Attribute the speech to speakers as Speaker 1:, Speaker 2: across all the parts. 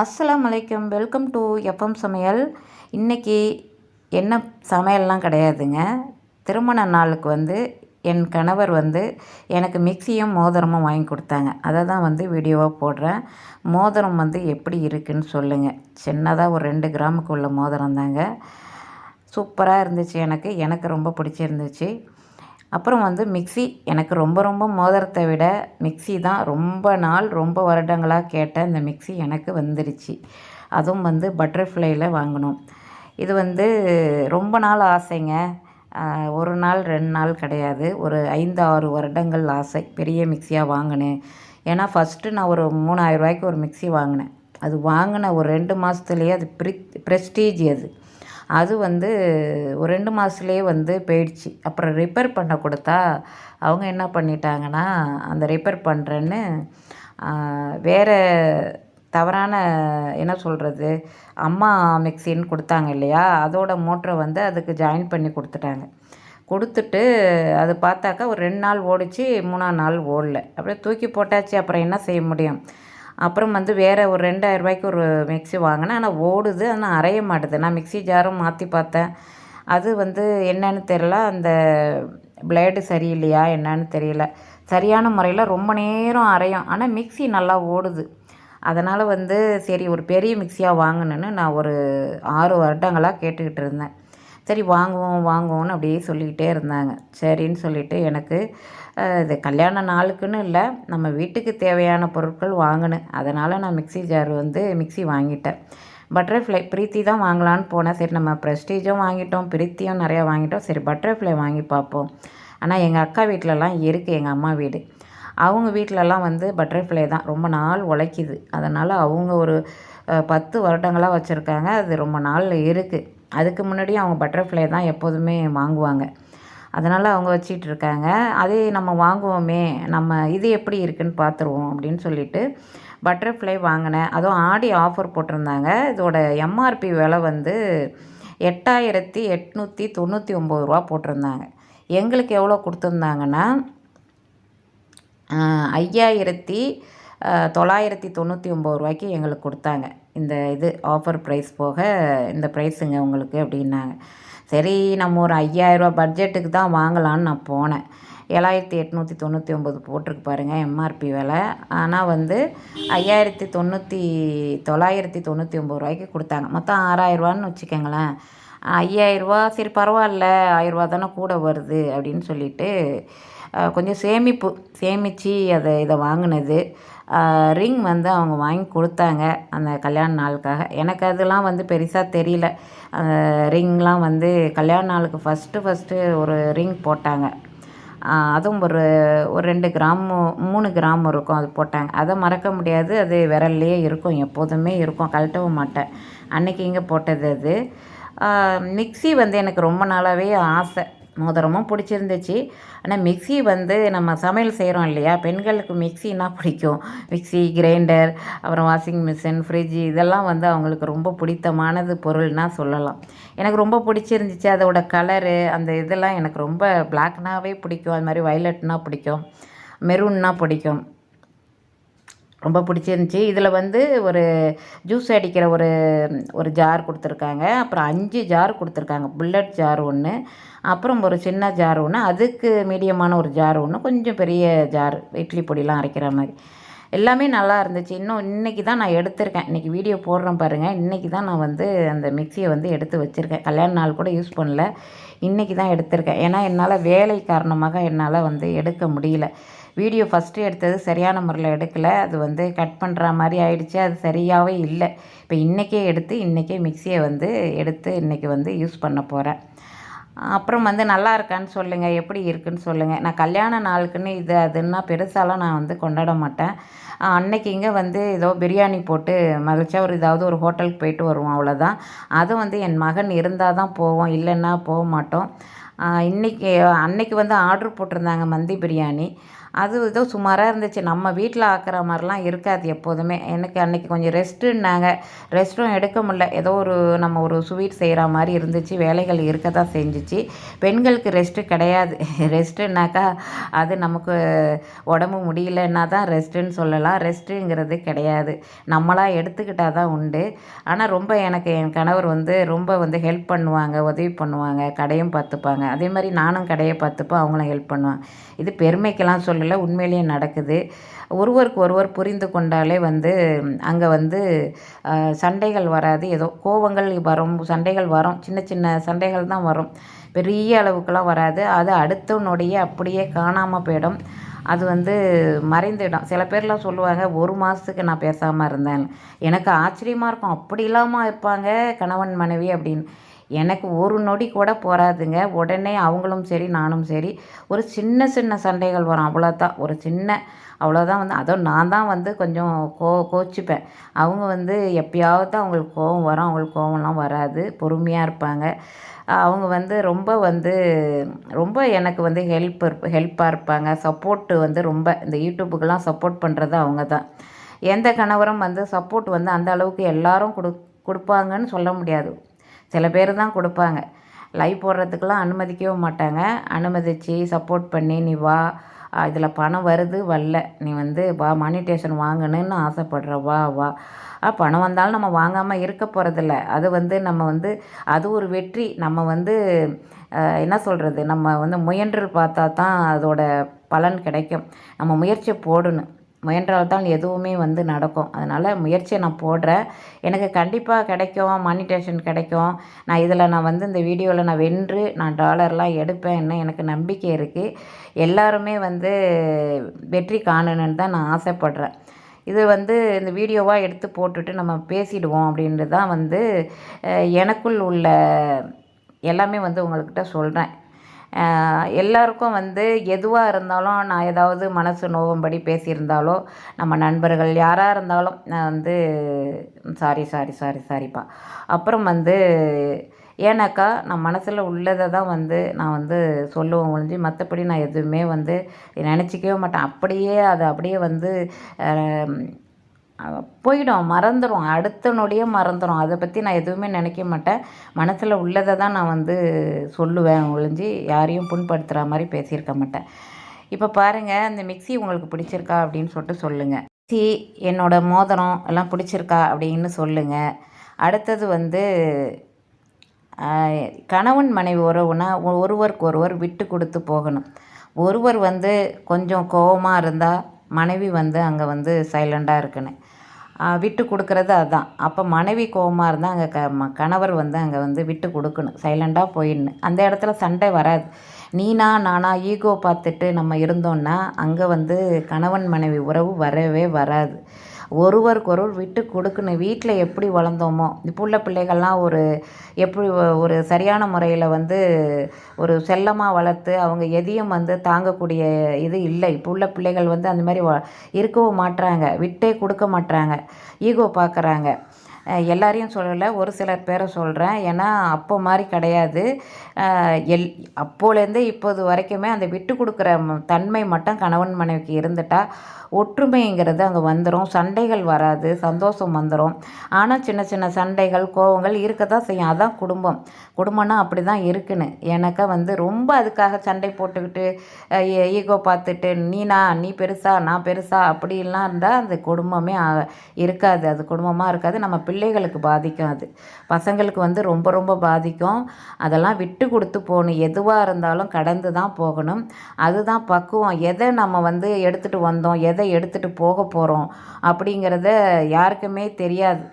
Speaker 1: அஸ்லாம் வலைக்கம் welcome to FM சமையல் இன்றைக்கி என்ன சமையல்லாம் கிடையாதுங்க திருமண நாளுக்கு வந்து என் கணவர் வந்து எனக்கு மிக்சியும் மோதிரமும் வாங்கி கொடுத்தாங்க அதை தான் வந்து வீடியோவாக போடுறேன் மோதிரம் வந்து எப்படி இருக்குன்னு சொல்லுங்கள் சின்னதாக ஒரு ரெண்டு கிராமுக்கு உள்ள மோதிரம் தாங்க சூப்பராக இருந்துச்சு எனக்கு எனக்கு ரொம்ப பிடிச்சிருந்துச்சு அப்புறம் வந்து மிக்சி எனக்கு ரொம்ப ரொம்ப மோதிரத்தை விட மிக்சி தான் ரொம்ப நாள் ரொம்ப வருடங்களாக கேட்ட இந்த மிக்சி எனக்கு வந்துருச்சு அதுவும் வந்து பட்டர்ஃப்ளையில் வாங்கினோம் இது வந்து ரொம்ப நாள் ஆசைங்க ஒரு நாள் ரெண்டு நாள் கிடையாது ஒரு ஐந்து ஆறு வருடங்கள் ஆசை பெரிய மிக்சியாக வாங்கினேன் ஏன்னா ஃபஸ்ட்டு நான் ஒரு மூணாயிரம் ரூபாய்க்கு ஒரு மிக்சி வாங்கினேன் அது வாங்கின ஒரு ரெண்டு மாதத்துலேயே அது ப்ரி ப்ரெஸ்டீஜ் அது அது வந்து ஒரு ரெண்டு மாதத்துலேயே வந்து போயிடுச்சு அப்புறம் ரிப்பேர் பண்ண கொடுத்தா அவங்க என்ன பண்ணிட்டாங்கன்னா அந்த ரிப்பேர் பண்ணுறேன்னு வேறு தவறான என்ன சொல்கிறது அம்மா மிக்சின்னு கொடுத்தாங்க இல்லையா அதோட மோட்டரை வந்து அதுக்கு ஜாயின் பண்ணி கொடுத்துட்டாங்க கொடுத்துட்டு அது பார்த்தாக்கா ஒரு ரெண்டு நாள் ஓடிச்சு மூணாம் நாள் ஓடல அப்படியே தூக்கி போட்டாச்சு அப்புறம் என்ன செய்ய முடியும் அப்புறம் வந்து வேறு ஒரு ரெண்டாயிரரூபாய்க்கு ஒரு மிக்சி வாங்கினேன் ஆனால் ஓடுது ஆனால் அரைய மாட்டுது நான் மிக்சி ஜாரும் மாற்றி பார்த்தேன் அது வந்து என்னன்னு தெரில அந்த பிளேடு சரியில்லையா என்னன்னு தெரியல சரியான முறையில் ரொம்ப நேரம் அரையும் ஆனால் மிக்சி நல்லா ஓடுது அதனால் வந்து சரி ஒரு பெரிய மிக்சியாக வாங்கணுன்னு நான் ஒரு ஆறு வருடங்களாக கேட்டுக்கிட்டு இருந்தேன் சரி வாங்குவோம் வாங்குவோம்னு அப்படியே சொல்லிக்கிட்டே இருந்தாங்க சரின்னு சொல்லிவிட்டு எனக்கு இது கல்யாண நாளுக்குன்னு இல்லை நம்ம வீட்டுக்கு தேவையான பொருட்கள் வாங்கினேன் அதனால் நான் மிக்சி ஜார் வந்து மிக்சி வாங்கிட்டேன் பட்டர்ஃப்ளை பிரீத்தி தான் வாங்கலான்னு போனேன் சரி நம்ம ப்ரெஸ்டீஜும் வாங்கிட்டோம் பிரீத்தியும் நிறையா வாங்கிட்டோம் சரி பட்டர்ஃப்ளை வாங்கி பார்ப்போம் ஆனால் எங்கள் அக்கா வீட்டிலலாம் இருக்குது எங்கள் அம்மா வீடு அவங்க வீட்டிலலாம் வந்து பட்டர்ஃப்ளை தான் ரொம்ப நாள் உழைக்கிது அதனால் அவங்க ஒரு பத்து வருடங்களாக வச்சுருக்காங்க அது ரொம்ப நாளில் இருக்குது அதுக்கு முன்னாடி அவங்க பட்டர்ஃப்ளை தான் எப்போதுமே வாங்குவாங்க அதனால் அவங்க வச்சிட்ருக்காங்க அதே நம்ம வாங்குவோமே நம்ம இது எப்படி இருக்குன்னு பார்த்துருவோம் அப்படின்னு சொல்லிட்டு பட்டர்ஃப்ளை வாங்கினேன் அதுவும் ஆடி ஆஃபர் போட்டிருந்தாங்க இதோட எம்ஆர்பி விலை வந்து எட்டாயிரத்தி எட்நூற்றி தொண்ணூற்றி ஒம்பது ரூபா போட்டிருந்தாங்க எங்களுக்கு எவ்வளோ கொடுத்துருந்தாங்கன்னா ஐயாயிரத்தி தொள்ளாயிரத்தி தொண்ணூற்றி ஒம்பது ரூபாய்க்கு எங்களுக்கு கொடுத்தாங்க இந்த இது ஆஃபர் ப்ரைஸ் போக இந்த ப்ரைஸுங்க உங்களுக்கு அப்படின்னாங்க சரி நம்ம ஒரு ஐயாயிரரூபா பட்ஜெட்டுக்கு தான் வாங்கலான்னு நான் போனேன் ஏழாயிரத்தி எட்நூற்றி தொண்ணூற்றி ஒம்பது போட்டிருக்கு பாருங்கள் எம்ஆர்பி விலை ஆனால் வந்து ஐயாயிரத்தி தொண்ணூற்றி தொள்ளாயிரத்தி தொண்ணூற்றி ஒம்பது ரூபாய்க்கு கொடுத்தாங்க மொத்தம் ஆறாயிரரூவான்னு வச்சுக்கோங்களேன் ஐயாயிரரூவா சரி பரவாயில்ல ஆயிரரூவா தானே கூட வருது அப்படின்னு சொல்லிவிட்டு கொஞ்சம் சேமிப்பு சேமித்து அதை இதை வாங்கினது ரிங் வந்து அவங்க வாங்கி கொடுத்தாங்க அந்த கல்யாண நாளுக்காக எனக்கு அதெல்லாம் வந்து பெருசாக தெரியல அந்த ரிங்லாம் வந்து கல்யாண நாளுக்கு ஃபஸ்ட்டு ஃபஸ்ட்டு ஒரு ரிங் போட்டாங்க அதுவும் ஒரு ஒரு ரெண்டு கிராமு மூணு கிராம் இருக்கும் அது போட்டாங்க அதை மறக்க முடியாது அது விரல்லையே இருக்கும் எப்போதுமே இருக்கும் கழட்டவும் மாட்டேன் அன்றைக்கி இங்கே போட்டது அது மிக்சி வந்து எனக்கு ரொம்ப நாளாகவே ஆசை மோதிரமும் பிடிச்சிருந்துச்சு ஆனால் மிக்சி வந்து நம்ம சமையல் செய்கிறோம் இல்லையா பெண்களுக்கு மிக்சினா பிடிக்கும் மிக்சி கிரைண்டர் அப்புறம் வாஷிங் மிஷின் ஃப்ரிட்ஜ் இதெல்லாம் வந்து அவங்களுக்கு ரொம்ப பிடித்தமானது பொருள்னால் சொல்லலாம் எனக்கு ரொம்ப பிடிச்சிருந்துச்சு அதோட கலரு அந்த இதெல்லாம் எனக்கு ரொம்ப பிளாக்னாவே பிடிக்கும் அது மாதிரி வயலட்னா பிடிக்கும் மெரூன்னால் பிடிக்கும் ரொம்ப பிடிச்சிருந்துச்சி இதில் வந்து ஒரு ஜூஸ் அடிக்கிற ஒரு ஒரு ஜார் கொடுத்துருக்காங்க அப்புறம் அஞ்சு ஜார் கொடுத்துருக்காங்க புல்லட் ஜார் ஒன்று அப்புறம் ஒரு சின்ன ஜார் ஒன்று அதுக்கு மீடியமான ஒரு ஜார் ஒன்று கொஞ்சம் பெரிய ஜார் இட்லி பொடிலாம் அரைக்கிற மாதிரி எல்லாமே நல்லா இருந்துச்சு இன்னும் இன்றைக்கி தான் நான் எடுத்திருக்கேன் இன்றைக்கி வீடியோ போடுறேன் பாருங்கள் இன்றைக்கி தான் நான் வந்து அந்த மிக்சியை வந்து எடுத்து வச்சுருக்கேன் கல்யாண நாள் கூட யூஸ் பண்ணல இன்றைக்கி தான் எடுத்திருக்கேன் ஏன்னா என்னால் வேலை காரணமாக என்னால் வந்து எடுக்க முடியல வீடியோ ஃபஸ்ட்டு எடுத்தது சரியான முறையில் எடுக்கலை அது வந்து கட் பண்ணுற மாதிரி ஆயிடுச்சு அது சரியாகவே இல்லை இப்போ இன்றைக்கே எடுத்து இன்றைக்கே மிக்சியை வந்து எடுத்து இன்றைக்கி வந்து யூஸ் பண்ண போகிறேன் அப்புறம் வந்து நல்லா இருக்கான்னு சொல்லுங்கள் எப்படி இருக்குன்னு சொல்லுங்கள் நான் கல்யாண நாளுக்குன்னு இது அதுன்னா பெருசாலாம் நான் வந்து கொண்டாட மாட்டேன் அன்னைக்கு இங்கே வந்து ஏதோ பிரியாணி போட்டு மகிழ்ச்சியாக ஒரு ஏதாவது ஒரு ஹோட்டலுக்கு போயிட்டு வருவோம் அவ்வளோதான் அதுவும் வந்து என் மகன் இருந்தால் தான் போவோம் இல்லைன்னா போக மாட்டோம் இன்றைக்கி அன்னைக்கு வந்து ஆர்டர் போட்டிருந்தாங்க மந்தி பிரியாணி அது ஏதோ சுமாராக இருந்துச்சு நம்ம வீட்டில் ஆக்கிற மாதிரிலாம் இருக்காது எப்போதுமே எனக்கு அன்றைக்கி கொஞ்சம் ரெஸ்ட்டுன்னாங்க ரெஸ்ட்டும் எடுக்க முடில ஏதோ ஒரு நம்ம ஒரு ஸ்வீட் செய்கிற மாதிரி இருந்துச்சு வேலைகள் இருக்க தான் செஞ்சிச்சு பெண்களுக்கு ரெஸ்ட்டு கிடையாது ரெஸ்ட்டுனாக்கா அது நமக்கு உடம்பு முடியலன்னா தான் ரெஸ்ட்டுன்னு சொல்லலாம் ரெஸ்ட்டுங்கிறது கிடையாது நம்மளாக எடுத்துக்கிட்டால் தான் உண்டு ஆனால் ரொம்ப எனக்கு என் கணவர் வந்து ரொம்ப வந்து ஹெல்ப் பண்ணுவாங்க உதவி பண்ணுவாங்க கடையும் பார்த்துப்பாங்க அதே மாதிரி நானும் கடையை பார்த்துப்பேன் அவங்களும் ஹெல்ப் பண்ணுவேன் இது பெருமைக்கெல்லாம் சொல்ல விஷயங்களில் உண்மையிலேயே நடக்குது ஒருவருக்கு ஒருவர் புரிந்து கொண்டாலே வந்து அங்கே வந்து சண்டைகள் வராது ஏதோ கோபங்கள் வரும் சண்டைகள் வரும் சின்ன சின்ன சண்டைகள் தான் வரும் பெரிய அளவுக்குலாம் வராது அது அடுத்தவனுடைய அப்படியே காணாமல் போயிடும் அது வந்து மறைந்துடும் சில பேர்லாம் சொல்லுவாங்க ஒரு மாதத்துக்கு நான் பேசாமல் இருந்தேன் எனக்கு ஆச்சரியமாக இருக்கும் அப்படி இல்லாமல் இருப்பாங்க கணவன் மனைவி அப்படின்னு எனக்கு ஒரு நொடி கூட போகாதுங்க உடனே அவங்களும் சரி நானும் சரி ஒரு சின்ன சின்ன சண்டைகள் வரும் அவ்வளோதான் ஒரு சின்ன அவ்வளோதான் வந்து அதோ நான் தான் வந்து கொஞ்சம் கோ கோச்சிப்பேன் அவங்க வந்து எப்பயாவது அவங்களுக்கு கோவம் வரும் அவங்களுக்கு கோவம்லாம் வராது பொறுமையாக இருப்பாங்க அவங்க வந்து ரொம்ப வந்து ரொம்ப எனக்கு வந்து ஹெல்ப் ஹெல்ப்பாக இருப்பாங்க சப்போர்ட்டு வந்து ரொம்ப இந்த யூடியூப்புக்கெல்லாம் சப்போர்ட் பண்ணுறது அவங்க தான் எந்த கணவரும் வந்து சப்போர்ட் வந்து அந்த அளவுக்கு எல்லோரும் கொடு கொடுப்பாங்கன்னு சொல்ல முடியாது சில பேர் தான் கொடுப்பாங்க லைவ் போடுறதுக்கெலாம் அனுமதிக்கவே மாட்டாங்க அனுமதித்து சப்போர்ட் பண்ணி நீ வா இதில் பணம் வருது வரல நீ வந்து வா மானிட்டேஷன் வாங்கணுன்னு ஆசைப்படுற வா வா ஆ பணம் வந்தாலும் நம்ம வாங்காமல் இருக்க போகிறதில்ல அது வந்து நம்ம வந்து அது ஒரு வெற்றி நம்ம வந்து என்ன சொல்கிறது நம்ம வந்து முயன்று பார்த்தா தான் அதோட பலன் கிடைக்கும் நம்ம முயற்சி போடணும் முயன்றால்தான் எதுவுமே வந்து நடக்கும் அதனால் முயற்சியை நான் போடுறேன் எனக்கு கண்டிப்பாக கிடைக்கும் மானிட்டேஷன் கிடைக்கும் நான் இதில் நான் வந்து இந்த வீடியோவில் நான் வென்று நான் டாலர்லாம் எடுப்பேன்னு எனக்கு நம்பிக்கை இருக்குது எல்லாருமே வந்து வெற்றி காணணுன்னு தான் நான் ஆசைப்பட்றேன் இது வந்து இந்த வீடியோவாக எடுத்து போட்டுட்டு நம்ம பேசிடுவோம் அப்படின்றது தான் வந்து எனக்குள் உள்ள எல்லாமே வந்து உங்கள்கிட்ட சொல்கிறேன் எல்லாருக்கும் வந்து எதுவாக இருந்தாலும் நான் ஏதாவது மனசு நோவும்படி பேசியிருந்தாலோ நம்ம நண்பர்கள் யாராக இருந்தாலும் நான் வந்து சாரி சாரி சாரி சாரிப்பா அப்புறம் வந்து ஏன்னாக்கா நான் மனசில் உள்ளதை தான் வந்து நான் வந்து சொல்லுவேன் ஒழிஞ்சு மற்றபடி நான் எதுவுமே வந்து நினச்சிக்கவே மாட்டேன் அப்படியே அதை அப்படியே வந்து போயிடும் மறந்துடும் அடுத்த நொடியே மறந்துடும் அதை பற்றி நான் எதுவுமே நினைக்க மாட்டேன் மனசில் உள்ளதை தான் நான் வந்து சொல்லுவேன் ஒழிஞ்சு யாரையும் புண்படுத்துகிற மாதிரி பேசியிருக்க மாட்டேன் இப்போ பாருங்கள் இந்த மிக்சி உங்களுக்கு பிடிச்சிருக்கா அப்படின்னு சொல்லிட்டு சொல்லுங்கள் மிக்சி என்னோடய மோதிரம் எல்லாம் பிடிச்சிருக்கா அப்படின்னு சொல்லுங்கள் அடுத்தது வந்து கணவன் மனைவி உறவுனா ஒருவருக்கு ஒருவர் விட்டு கொடுத்து போகணும் ஒருவர் வந்து கொஞ்சம் கோபமாக இருந்தால் மனைவி வந்து அங்கே வந்து சைலண்டாக இருக்கணும் விட்டு கொடுக்குறது அதுதான் அப்போ மனைவி கோபமாக இருந்தால் அங்கே க ம கணவர் வந்து அங்கே வந்து விட்டு கொடுக்கணும் சைலண்டாக போயிடணும் அந்த இடத்துல சண்டை வராது நீனா நானா ஈகோ பார்த்துட்டு நம்ம இருந்தோன்னா அங்கே வந்து கணவன் மனைவி உறவு வரவே வராது ஒருவருக்கொருவர் விட்டு கொடுக்கணும் வீட்டில் எப்படி வளர்ந்தோமோ இப்போ உள்ள பிள்ளைகள்லாம் ஒரு எப்படி ஒரு சரியான முறையில் வந்து ஒரு செல்லமாக வளர்த்து அவங்க எதையும் வந்து தாங்கக்கூடிய இது இல்லை இப்போ உள்ள பிள்ளைகள் வந்து அந்த மாதிரி வ இருக்கவும் மாட்டுறாங்க விட்டே கொடுக்க மாட்டுறாங்க ஈகோ பார்க்குறாங்க எல்லாரையும் சொல்லலை ஒரு சிலர் பேரை சொல்கிறேன் ஏன்னா அப்போ மாதிரி கிடையாது எல் அப்போலேருந்து இப்போது வரைக்குமே அந்த விட்டு கொடுக்குற தன்மை மட்டும் கணவன் மனைவிக்கு இருந்துட்டால் ஒற்றுமைங்கிறது அங்கே வந்துடும் சண்டைகள் வராது சந்தோஷம் வந்துடும் ஆனால் சின்ன சின்ன சண்டைகள் கோபங்கள் இருக்க தான் செய்யும் அதான் குடும்பம் குடும்பம்னா அப்படி தான் இருக்குன்னு எனக்கா வந்து ரொம்ப அதுக்காக சண்டை போட்டுக்கிட்டு ஈகோ பார்த்துட்டு நீனா நீ பெருசா நான் பெருசா அப்படிலாம் இருந்தால் அந்த குடும்பமே இருக்காது அது குடும்பமாக இருக்காது நம்ம பிள்ளைகளுக்கு பாதிக்கும் அது பசங்களுக்கு வந்து ரொம்ப ரொம்ப பாதிக்கும் அதெல்லாம் விட்டு கொடுத்து போகணும் எதுவாக இருந்தாலும் கடந்து தான் போகணும் அதுதான் பக்குவம் எதை நம்ம வந்து எடுத்துகிட்டு வந்தோம் எதை எடுத்துகிட்டு போக போகிறோம் அப்படிங்கிறத யாருக்குமே தெரியாது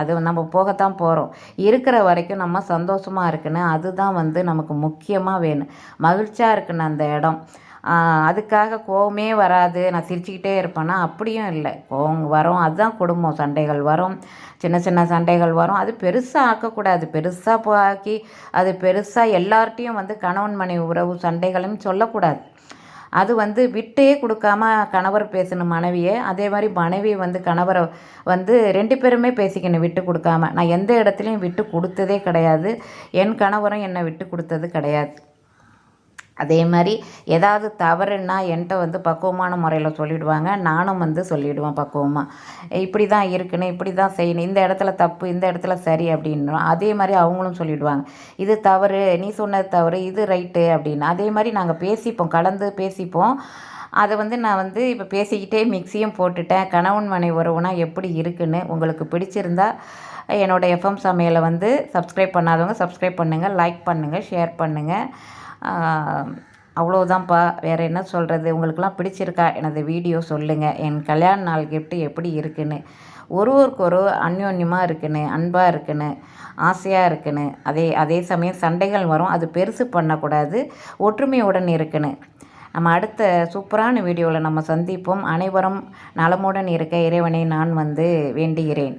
Speaker 1: அது நம்ம போகத்தான் போகிறோம் இருக்கிற வரைக்கும் நம்ம சந்தோஷமாக இருக்குன்னு அதுதான் வந்து நமக்கு முக்கியமாக வேணும் மகிழ்ச்சியாக இருக்கணும் அந்த இடம் அதுக்காக கோவமே வராது நான் சிரிச்சுக்கிட்டே இருப்பேன்னா அப்படியும் இல்லை கோவம் வரும் அதுதான் குடும்பம் சண்டைகள் வரும் சின்ன சின்ன சண்டைகள் வரும் அது பெருசாக ஆக்கக்கூடாது பெருசாக ஆக்கி அது பெருசாக எல்லார்ட்டையும் வந்து கணவன் மனைவி உறவு சண்டைகளும் சொல்லக்கூடாது அது வந்து விட்டே கொடுக்காம கணவர் பேசணும் மனைவியை அதே மாதிரி மனைவி வந்து கணவரை வந்து ரெண்டு பேருமே பேசிக்கணும் விட்டு கொடுக்காம நான் எந்த இடத்துலையும் விட்டு கொடுத்ததே கிடையாது என் கணவரும் என்னை விட்டு கொடுத்தது கிடையாது அதே மாதிரி ஏதாவது தவறுன்னா என்கிட்ட வந்து பக்குவமான முறையில் சொல்லிவிடுவாங்க நானும் வந்து சொல்லிவிடுவேன் பக்குவமாக இப்படி தான் இருக்குன்னு இப்படி தான் செய்யணும் இந்த இடத்துல தப்பு இந்த இடத்துல சரி அப்படின்னு அதே மாதிரி அவங்களும் சொல்லிவிடுவாங்க இது தவறு நீ சொன்னது தவறு இது ரைட்டு அப்படின்னு அதே மாதிரி நாங்கள் பேசிப்போம் கலந்து பேசிப்போம் அதை வந்து நான் வந்து இப்போ பேசிக்கிட்டே மிக்சியும் போட்டுட்டேன் கணவன் மனை உறவுனா எப்படி இருக்குன்னு உங்களுக்கு பிடிச்சிருந்தா என்னோடய எஃப்எம் சமையலை வந்து சப்ஸ்கிரைப் பண்ணாதவங்க சப்ஸ்கிரைப் பண்ணுங்கள் லைக் பண்ணுங்கள் ஷேர் பண்ணுங்கள் அவ்வளோதான்ப்பா வேறு என்ன சொல்கிறது உங்களுக்கெல்லாம் பிடிச்சிருக்கா எனது வீடியோ சொல்லுங்கள் என் கல்யாண நாள் கிஃப்ட்டு எப்படி இருக்குன்னு ஒருவருக்கொரு அந்யோன்யமாக இருக்குன்னு அன்பாக இருக்குன்னு ஆசையாக இருக்குன்னு அதே அதே சமயம் சண்டைகள் வரும் அது பெருசு பண்ணக்கூடாது ஒற்றுமையுடன் இருக்குன்னு நம்ம அடுத்த சூப்பரான வீடியோவில் நம்ம சந்திப்போம் அனைவரும் நலமுடன் இருக்க இறைவனை நான் வந்து வேண்டுகிறேன்